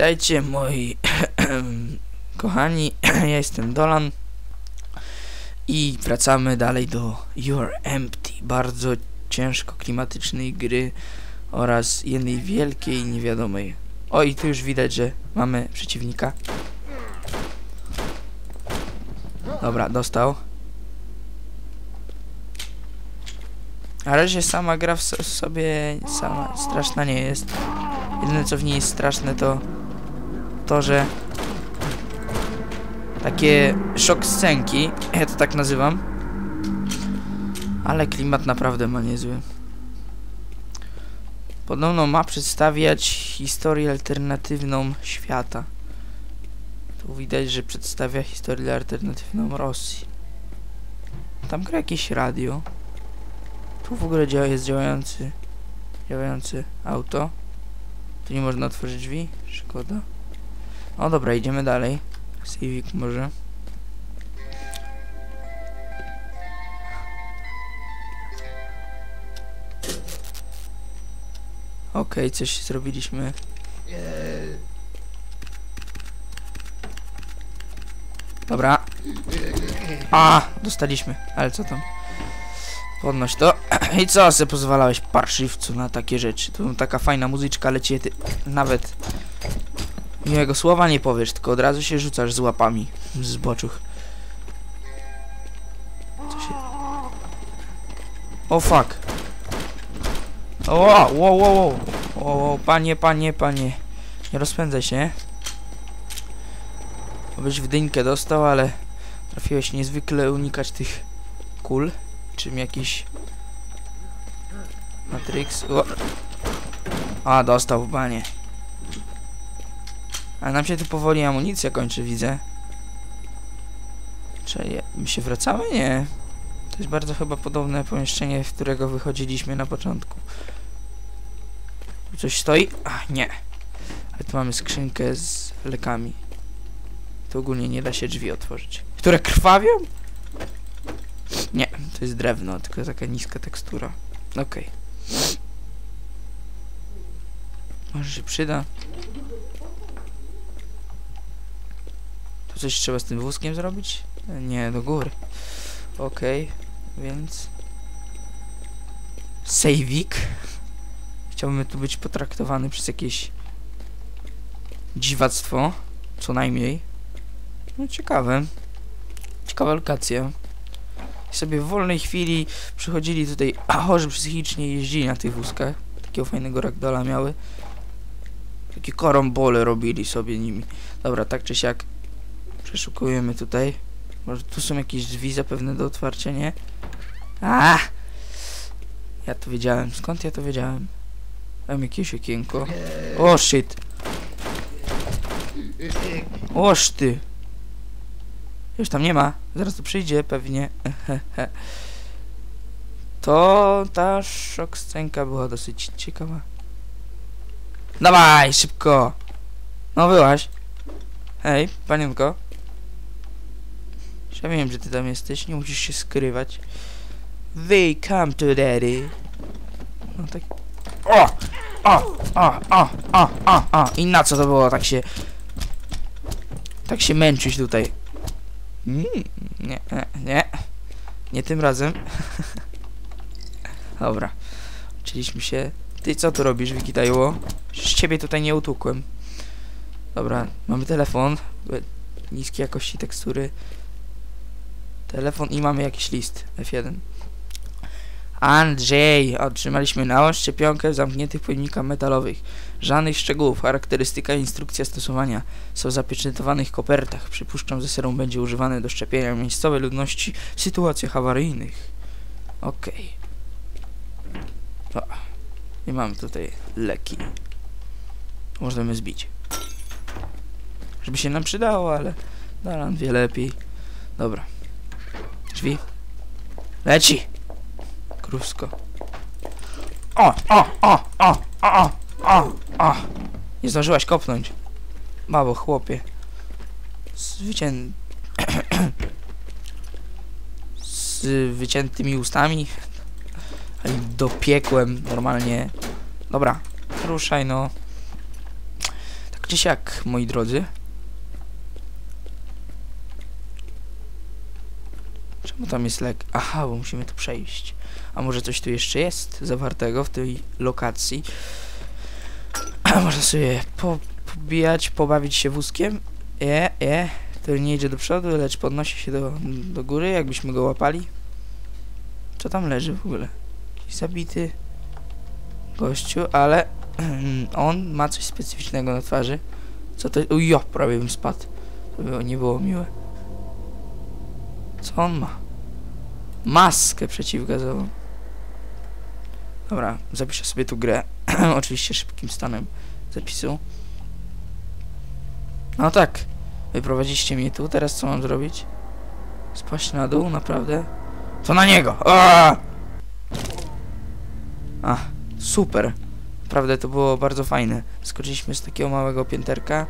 Witajcie moi kochani, ja jestem Dolan i wracamy dalej do You're Empty, bardzo ciężko klimatycznej gry oraz jednej wielkiej niewiadomej. O i tu już widać, że mamy przeciwnika. Dobra, dostał. Na razie sama gra w so sobie sama straszna nie jest. Jedyne co w niej jest straszne to to, że takie szok scenki, ja to tak nazywam, ale klimat naprawdę ma niezły. Podobno ma przedstawiać historię alternatywną świata. Tu widać, że przedstawia historię alternatywną Rosji. Tam gra jakieś radio. Tu w ogóle działa, jest działający działający auto. Tu nie można otworzyć drzwi? Szkoda. O dobra, idziemy dalej. Civic może. Okej, okay, coś zrobiliśmy. Dobra. A, dostaliśmy. Ale co tam? Podnoś to. I co se pozwalałeś parszywcu na takie rzeczy? Tu taka fajna muzyczka leci, nawet miłego słowa nie powiesz, tylko od razu się rzucasz z łapami z boczuch. Co się... O fuck. O, wow, wow, wow. O, panie, panie, panie. Nie rozpędzaj się. Byś w dynkę dostał, ale trafiłeś niezwykle unikać tych kul. Czym jakiś Matrix. O. A, dostał w banie. A nam się tu powoli amunicja kończy, widzę. Czy my się wracamy? Nie. To jest bardzo chyba podobne pomieszczenie, w którego wychodziliśmy na początku. Tu coś stoi? A, nie. Ale tu mamy skrzynkę z lekami. Tu ogólnie nie da się drzwi otworzyć. Które krwawią? Nie, to jest drewno, tylko taka niska tekstura. Okej. Okay. Może się przyda. Coś trzeba z tym wózkiem zrobić? Nie, do góry. Okej, okay, więc... Sejwik. Chciałbym tu być potraktowany przez jakieś dziwactwo, co najmniej. No ciekawe. Ciekawa lokacja. I sobie w wolnej chwili przychodzili tutaj a chorzy psychicznie jeździli na tych wózkach. Takiego fajnego ragdola miały. Takie korąbole robili sobie nimi. Dobra, tak czy siak przeszukujemy tutaj. Może tu są jakieś drzwi zapewne do otwarcia, nie? A! Ja to wiedziałem. Skąd ja to wiedziałem? Mam jakieś okienko. O, shit. Oż ty. Już tam nie ma. Zaraz tu przyjdzie pewnie. to ta szok scenka była dosyć ciekawa. Dawaj, szybko! No wyłaś. Hej, panienko. Ja wiem, że ty tam jesteś, nie musisz się skrywać. They come to daddy. No tak. O! O! O! O! O! O! O! I na co to było tak się... Tak się męczyć tutaj? Mm, nie, nie, nie. Nie tym razem. Dobra. Uczyliśmy się. Ty co tu robisz, Wikitajło? Z ciebie tutaj nie utukłem. Dobra, mamy telefon. Niskiej jakości tekstury. Telefon i mamy jakiś list. F1. Andrzej, otrzymaliśmy nałoż szczepionkę zamkniętych pojemnikach metalowych. Żadnych szczegółów, charakterystyka i instrukcja stosowania są w zapieczętowanych kopertach. Przypuszczam, że serum będzie używane do szczepienia miejscowej ludności w sytuacjach awaryjnych. Okej. Okay. I mamy tutaj leki. Możemy zbić. Żeby się nam przydało, ale Dalan wie lepiej. Dobra. Drzwi. Leci! Krusko. O, o, o, o, o, o, o. Nie zdążyłaś kopnąć. Mało, chłopie. Z wycię... Z wyciętymi ustami. Ale dopiekłem normalnie. Dobra, ruszaj no. Tak czy siak, moi drodzy. Czemu tam jest lek? Aha, bo musimy tu przejść. A może coś tu jeszcze jest zawartego w tej lokacji? Można sobie po, pobijać, pobawić się wózkiem. E, e, to nie idzie do przodu, lecz podnosi się do, do góry, jakbyśmy go łapali. Co tam leży w ogóle? Jakiś zabity gościu, ale on ma coś specyficznego na twarzy. Co to? Ujo, prawie bym spadł. To było, nie było miłe. Co on ma? Maskę przeciwgazową. Dobra, zapiszę sobie tu grę. Oczywiście szybkim stanem zapisu. No tak. Wyprowadziliście mnie tu, teraz co mam zrobić? Spaść na dół, naprawdę? To na niego! Aaaa! A, super. Naprawdę to było bardzo fajne. Skoczyliśmy z takiego małego pięterka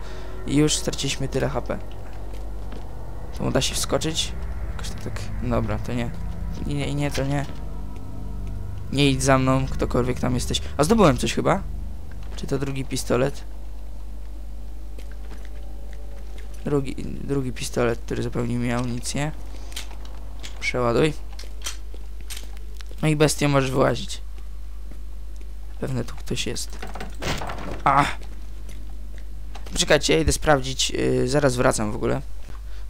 i już straciliśmy tyle HP. To uda się wskoczyć? Jakoś tak, tak. Dobra, to nie. Nie, nie, to nie. Nie idź za mną, ktokolwiek tam jesteś. A zdobyłem coś chyba? Czy to drugi pistolet? Drugi, drugi pistolet, który zapełnił mi amunicję. Przeładuj. No i bestię możesz wyłazić. Pewnie tu ktoś jest. A! Czekajcie, ja idę sprawdzić. Yy, zaraz wracam w ogóle.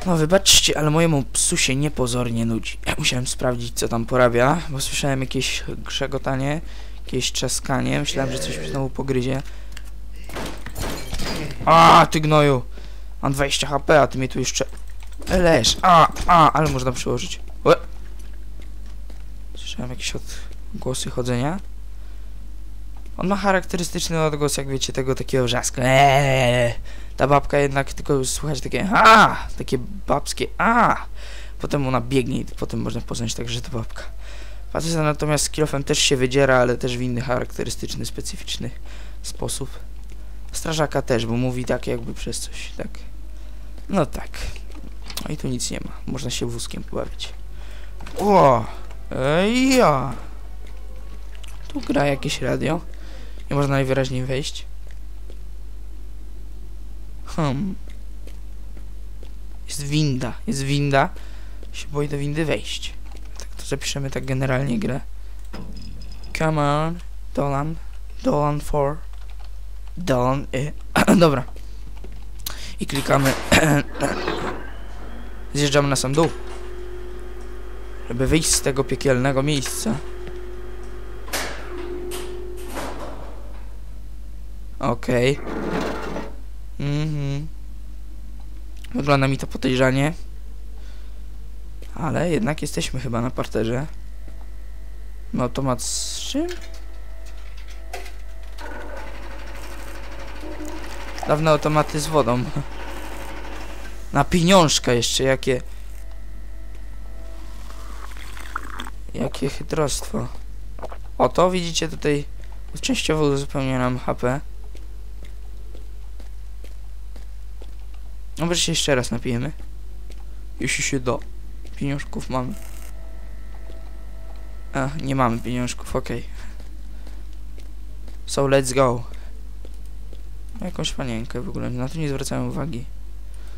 No wybaczcie, ale mojemu psu się niepozornie nudzi. Ja musiałem sprawdzić, co tam porabia, bo słyszałem jakieś grzegotanie, jakieś trzaskanie. Myślałem, że coś znowu pogryzie. A, ty gnoju! Mam 20 HP, a ty mnie tu jeszcze... Leż! A, a, ale można przyłożyć. Ue. Słyszałem jakieś odgłosy chodzenia. On ma charakterystyczny odgłos, jak wiecie, tego takiego wrzasku. Eee. Ta babka jednak tylko słychać takie a, takie babskie a. Potem ona biegnie i potem można poznać także, że to babka. Facet natomiast z kilofem też się wydziera, ale też w inny charakterystyczny, specyficzny sposób. Strażaka też, bo mówi tak jakby przez coś, tak. No tak. No i tu nic nie ma. Można się wózkiem pobawić. O! Ej, ja! Tu gra jakieś radio. Nie można najwyraźniej wejść. Hmm. Jest winda. Jest winda. Się boi do windy wejść. Tak to zapiszemy tak generalnie grę. Come on. Dolan. Dolan 4. Dolan. Y. Dobra. I klikamy. Zjeżdżamy na sam dół. Żeby wyjść z tego piekielnego miejsca. Okej. Okay. Mhm. Wygląda mi to podejrzanie. Ale jednak jesteśmy chyba na parterze. No automat z czym? Dawne automaty z wodą. Na pieniążka jeszcze, jakie... Jakie chytrostwo. Oto widzicie tutaj częściowo uzupełnia nam HP. No wreszcie jeszcze raz napijemy. Jeśli się do. Pieniążków mamy. A, nie mamy pieniążków, okej. Okay. So let's go. Jakąś panienkę w ogóle, na to nie zwracałem uwagi.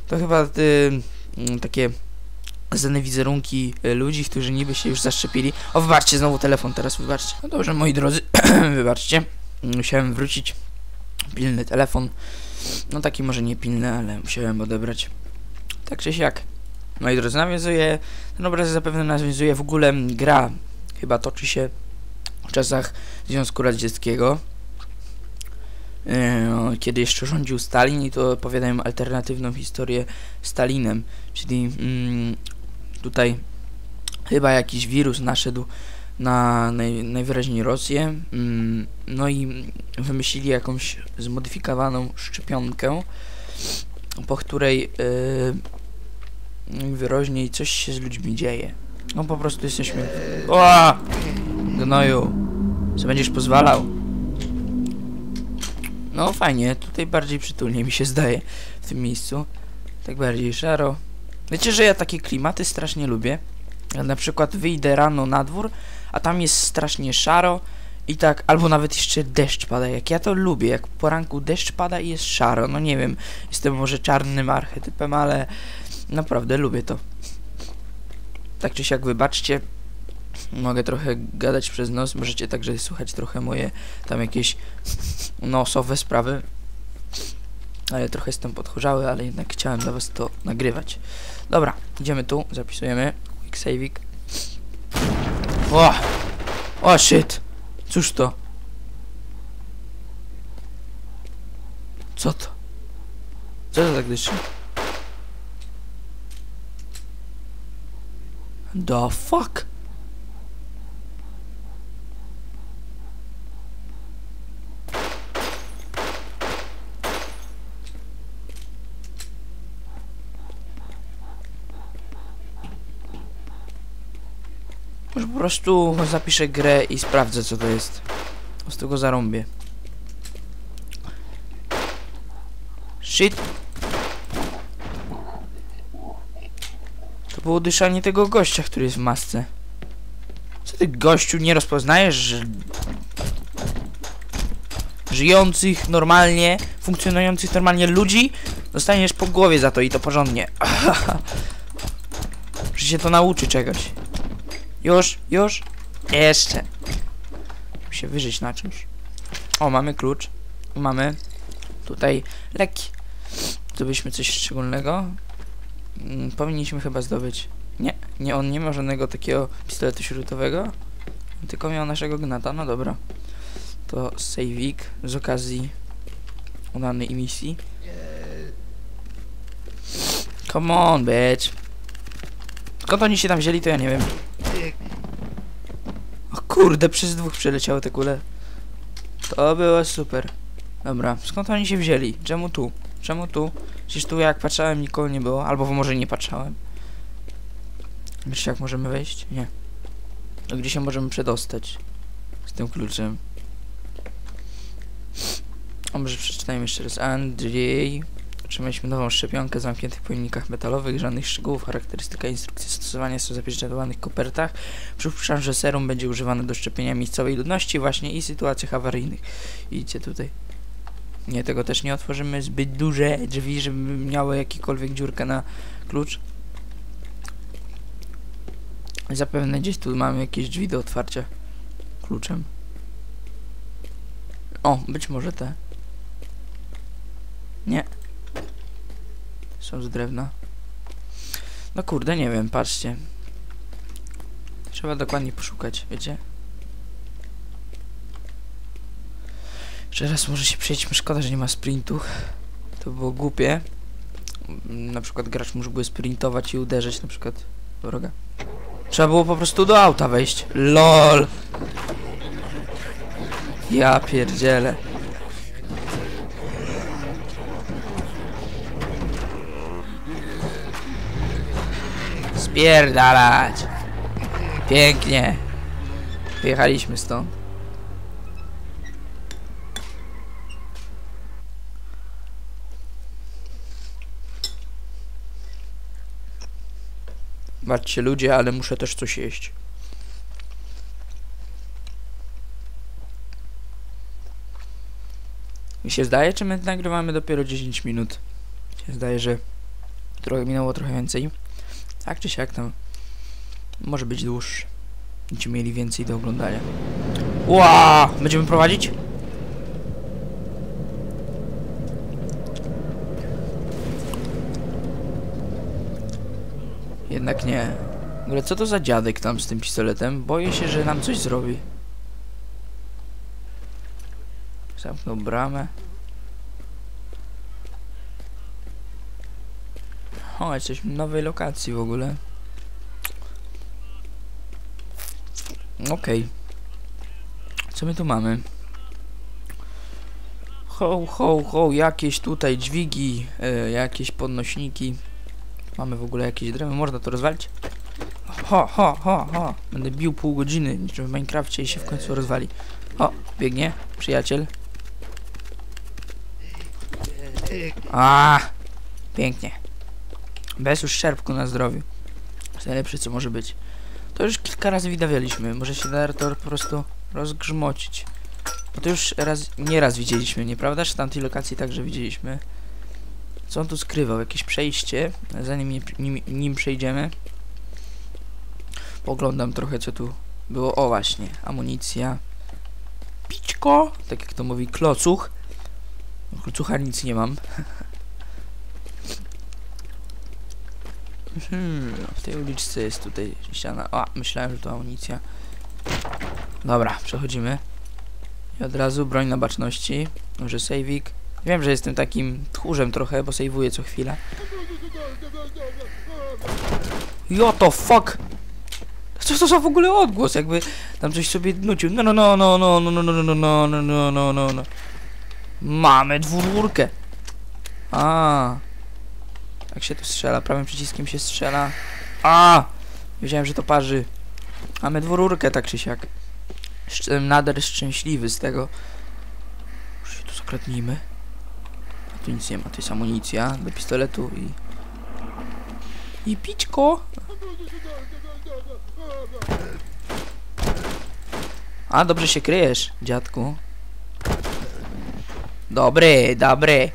To chyba y, y, takie znane wizerunki y, ludzi, którzy niby się już zaszczepili. O, wybaczcie, znowu telefon teraz, wybaczcie. No dobrze, moi drodzy, wybaczcie. Musiałem wrócić. Pilny telefon. No taki może nie pilny, ale musiałem odebrać. Tak czy siak. Moi drodzy, nawiązuje, ten obraz zapewne nawiązuje w ogóle gra. Chyba toczy się w czasach Związku Radzieckiego. Yy, kiedy jeszcze rządził Stalin i to opowiadają alternatywną historię Stalinem, czyli yy, tutaj chyba jakiś wirus naszedł na naj, najwyraźniej Rosję, mm, no i wymyślili jakąś zmodyfikowaną szczepionkę, po której yy, wyraźniej coś się z ludźmi dzieje. No po prostu jesteśmy... O! Gnoju! Co będziesz pozwalał? No fajnie, tutaj bardziej przytulnie mi się zdaje w tym miejscu. Tak bardziej szaro. Wiecie, że ja takie klimaty strasznie lubię. Na przykład wyjdę rano na dwór, a tam jest strasznie szaro I tak, albo nawet jeszcze deszcz pada, jak ja to lubię, jak poranku deszcz pada i jest szaro, no nie wiem, jestem może czarnym archetypem, ale naprawdę lubię to. Tak czy siak wybaczcie, mogę trochę gadać przez nos, możecie także słuchać trochę moje tam jakieś nosowe sprawy. Ale trochę jestem podchorzały, ale jednak chciałem dla was to nagrywać. Dobra, idziemy tu, zapisujemy. Quick saving. O! O shit! Cóż to? Co to? Co to tak dyszy? The fuck? Prostu zapiszę grę i sprawdzę co to jest. Po prostu go zarąbię. Shit. To było dyszanie tego gościa, który jest w masce. Co ty gościu nie rozpoznajesz, że... Żyjących normalnie, funkcjonujących normalnie ludzi dostaniesz po głowie za to i to porządnie. Że się to nauczy czegoś. Już, już. Jeszcze. Musimy się wyżyć na czymś. O, mamy klucz. Mamy tutaj leki. Zdobyliśmy coś szczególnego. Mm, powinniśmy chyba zdobyć. Nie, nie, on nie ma żadnego takiego pistoletu śrutowego. Tylko miał naszego gnata. No dobra. To saveik z okazji udanej misji. Come on, bitch. Skąd oni się tam wzięli, to ja nie wiem. Kurde, przez dwóch przeleciały te kule. To było super. Dobra, skąd oni się wzięli? Czemu tu? Czemu tu? Przecież tu jak patrzałem nikogo nie było, albo może nie patrzałem. Wiesz jak możemy wejść? Nie. No gdzie się możemy przedostać? Z tym kluczem. A może przeczytajmy jeszcze raz. Andrzej. Otrzymaliśmy nową szczepionkę w zamkniętych pojemnikach metalowych. Żadnych szczegółów, charakterystyka instrukcji stosowania są zapieczętowanych kopertach. Przypuszczam, że serum będzie używane do szczepienia miejscowej ludności właśnie i sytuacjach awaryjnych. Widzicie tutaj. Nie, tego też nie otworzymy. Zbyt duże drzwi, żeby miały jakiekolwiek dziurkę na klucz. Zapewne gdzieś tu mamy jakieś drzwi do otwarcia kluczem. O, być może te. Nie. Są z drewna. No kurde, nie wiem, patrzcie. Trzeba dokładnie poszukać, wiecie? Jeszcze raz może się przejdźmy, szkoda, że nie ma sprintu. To było głupie. Na przykład gracz mógłby sprintować i uderzyć na przykład wroga. Trzeba było po prostu do auta wejść. LOL! Ja pierdzielę. Spierdalać! Pięknie! Wyjechaliśmy stąd. Baczcie ludzie, ale muszę też coś jeść. Mi się zdaje, czy my nagrywamy dopiero 10 minut? Mi się zdaje, że trochę minęło trochę więcej. Tak czy siak tam może być dłuższy. Będziemy mieli więcej do oglądania. Ła! Będziemy prowadzić? Jednak nie. Ogóle co to za dziadek tam z tym pistoletem? Boję się, że nam coś zrobi. Zamknął bramę. O, jesteśmy w nowej lokacji w ogóle. Okej. Co my tu mamy? Ho, ho, ho, jakieś tutaj dźwigi, e, jakieś podnośniki. Mamy w ogóle jakieś drewno, można to rozwalić? Ho, ho, ho, ho. Będę bił pół godziny, niczym w Minecrafcie i się w końcu rozwali. O, biegnie, przyjaciel. A, pięknie. Bez już szerpku na zdrowiu. To jest najlepsze co może być. To już kilka razy widawialiśmy. Może się da to po prostu rozgrzmocić. Bo to już raz, nie raz widzieliśmy, nieprawdaż? W tamtej lokacji także widzieliśmy. Co on tu skrywał? Jakieś przejście. Zanim nie, nim, nim przejdziemy. Poglądam trochę co tu było. O właśnie, amunicja. Pićko! Tak jak to mówi klocuch. Klocucha nic nie mam. Hmm, w tej uliczce jest tutaj ściana. A, myślałem, że to amunicja. Dobra, przechodzimy. I od razu broń na baczności. Może sejwik. Wiem, że jestem takim tchórzem trochę, bo sejwuję co chwilę. Jo to fuck! Co to za w ogóle odgłos? Jakby tam coś sobie nucił. No no no no no no no no no no no no no no no Mamy dwururkę. A. Jak się tu strzela? Prawym przyciskiem się strzela. A! Wiedziałem, że to parzy. Mamy dwururkę tak czy siak. Szcz nader szczęśliwy z tego. Może się tu zakradnijmy. A tu nic nie ma, to jest amunicja do pistoletu i... I pićko! A, dobrze się kryjesz, dziadku. Dobry, dobry.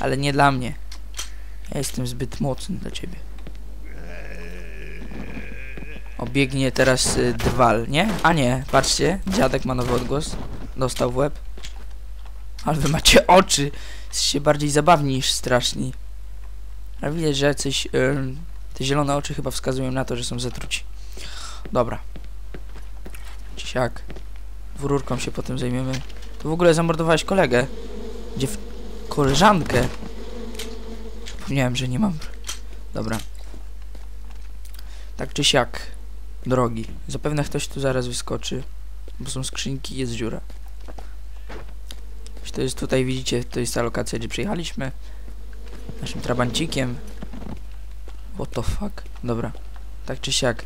Ale nie dla mnie. Ja jestem zbyt mocny dla ciebie. Obiegnie teraz y, nie? A nie, patrzcie, dziadek ma nowy odgłos. Dostał w łeb. Ale wy macie oczy. Jesteście bardziej zabawni niż straszni. Ale widać, że jacyś... ym, te zielone oczy chyba wskazują na to, że są zatruci. Dobra. Siak. Dwururką się potem zajmiemy. To w ogóle zamordowałeś kolegę. Gdzie w... koleżankę. Zapomniałem, że nie mam. Dobra. Tak czy siak. Drogi. Zapewne ktoś tu zaraz wyskoczy. Bo są skrzynki, jest dziura. To jest tutaj, widzicie, to jest ta lokacja, gdzie przyjechaliśmy. Naszym trabancikiem. What the fuck? Dobra. Tak czy siak.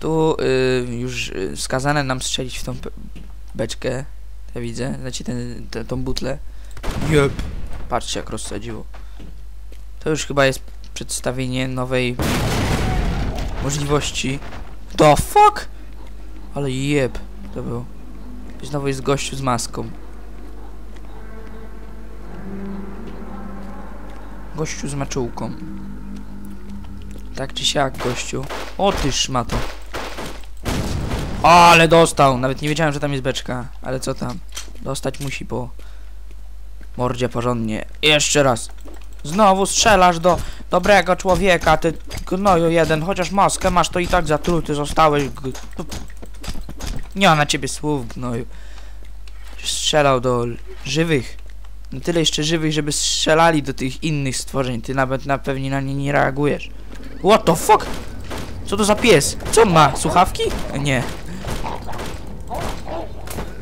Tu y, już y, skazane nam strzelić w tą be- beczkę. Ja widzę. Znaczy ten, te, tą butlę. Jep. Patrzcie jak rozsadziło. To już chyba jest przedstawienie nowej możliwości. The fuck? Ale jeb. To był. Znowu jest gościu z maską. Gościu z maczułką. Tak czy siak, gościu. O ty szmato. Ale dostał! Nawet nie wiedziałem, że tam jest beczka. Ale co tam? Dostać musi po mordzie porządnie. Jeszcze raz. Znowu strzelasz do dobrego człowieka, ty gnoju jeden. Chociaż maskę masz, to i tak zatruty zostałeś. g- Nie ma na ciebie słów, gnoju. Strzelał do żywych. Na tyle jeszcze żywych, żeby strzelali do tych innych stworzeń. Ty nawet na pewnie na nie nie reagujesz. What the fuck? Co to za pies? Co on ma? Słuchawki? Nie.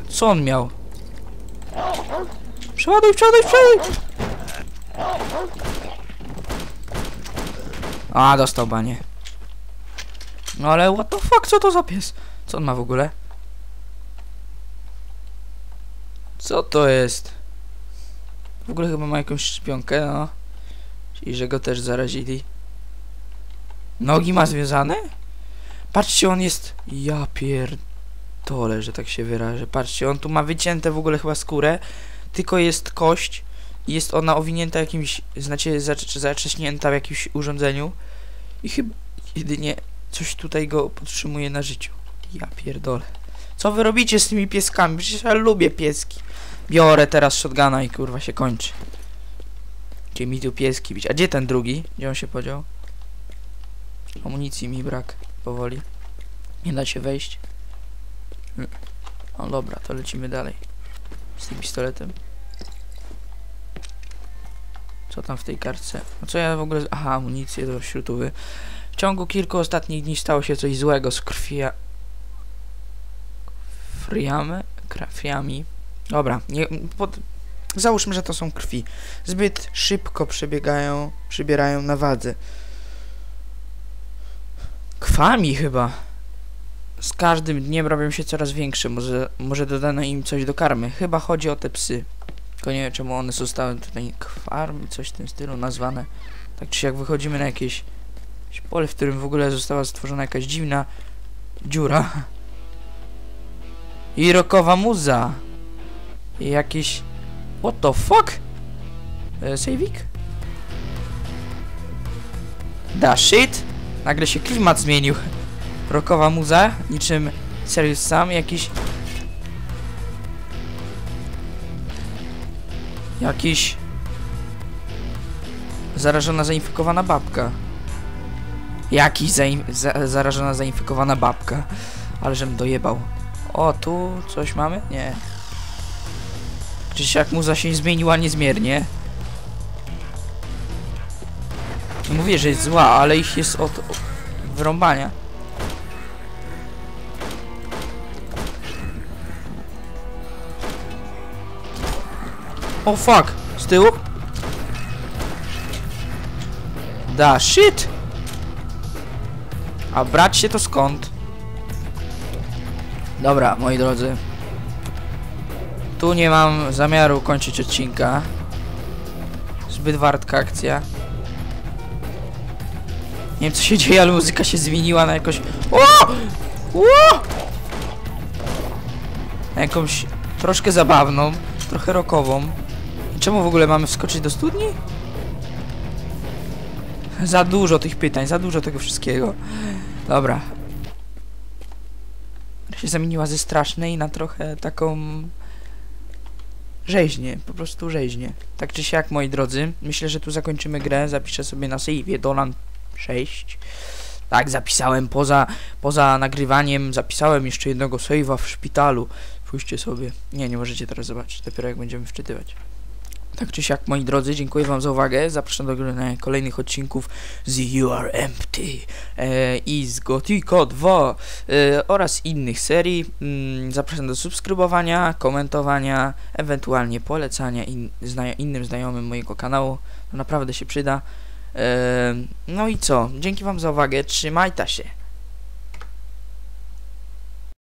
Co on miał? Przeładuj, przeładuj, przeładuj! A, dostał banie. No ale what the fuck, co to za pies? Co on ma w ogóle? Co to jest? W ogóle chyba ma jakąś szczepionkę, no. Czyli, że go też zarazili. Nogi ma związane? Patrzcie, on jest... Ja pierdolę, że tak się wyrażę. Patrzcie, on tu ma wycięte w ogóle chyba skórę, tylko jest kość i jest ona owinięta jakimś, znacie, zacz- zacześnięta w jakimś urządzeniu i chyba jedynie coś tutaj go podtrzymuje na życiu. Ja pierdolę. Co wy robicie z tymi pieskami? Przecież ja lubię pieski. Biorę teraz shotguna i kurwa się kończy. Gdzie mi tu pieski bić? A gdzie ten drugi? Gdzie on się podział? Amunicji mi brak. Powoli. Nie da się wejść. Mm. No dobra, to lecimy dalej. Z tym pistoletem. Co tam w tej kartce? No co ja w ogóle... Aha, amunicję do śrutówy. W ciągu kilku ostatnich dni stało się coś złego z krwia... Friamy? Krwiami. Dobra, nie... Pod... Załóżmy, że to są krwi. Zbyt szybko przebiegają, przybierają na wadze. Kwami chyba. Z każdym dniem robią się coraz większe. Może, może dodano im coś do karmy. Chyba chodzi o te psy. Tylko nie wiem czemu one zostały tutaj kwarm, coś w tym stylu nazwane. Tak czy jak wychodzimy na jakieś, jakieś pole, w którym w ogóle została stworzona jakaś dziwna dziura. I rockowa muza. I jakiś... What the fuck? E? Da shit? Nagle się klimat zmienił. Rockowa muza, niczym Serious Sam, jakiś... Jakiś... Zarażona, zainfekowana babka. Jakiś za zarażona, zainfekowana babka. Ale żem dojebał. O, tu coś mamy? Nie. Czyż jak muza się zmieniła niezmiernie? Mówię, że jest zła, ale ich jest od wyrąbania. O fuck! Z tyłu? Da shit! A brać się to skąd? Dobra, moi drodzy. Tu nie mam zamiaru kończyć odcinka. Zbyt wartka akcja. Nie wiem co się dzieje, ale muzyka się zmieniła na jakoś... O! O! Na jakąś troszkę zabawną, trochę rockową. Czemu w ogóle mamy wskoczyć do studni? Za dużo tych pytań, za dużo tego wszystkiego. Dobra. Się zamieniła ze strasznej na trochę taką... Rzeźnię, po prostu rzeźnię. Tak czy siak, moi drodzy, myślę, że tu zakończymy grę. Zapiszę sobie na save Dolan 6. Tak, zapisałem poza, poza nagrywaniem, zapisałem jeszcze jednego save'a w szpitalu. Pójście sobie. Nie, nie możecie teraz zobaczyć, dopiero jak będziemy wczytywać. Tak czy siak, moi drodzy, dziękuję wam za uwagę. Zapraszam do oglądania kolejnych odcinków z You Are Empty e, i z Gothica 2 e, oraz innych serii. Mm, zapraszam do subskrybowania, komentowania, ewentualnie polecania in, zna, innym znajomym mojego kanału. To naprawdę się przyda. E, no i co? Dzięki wam za uwagę. Trzymajcie się.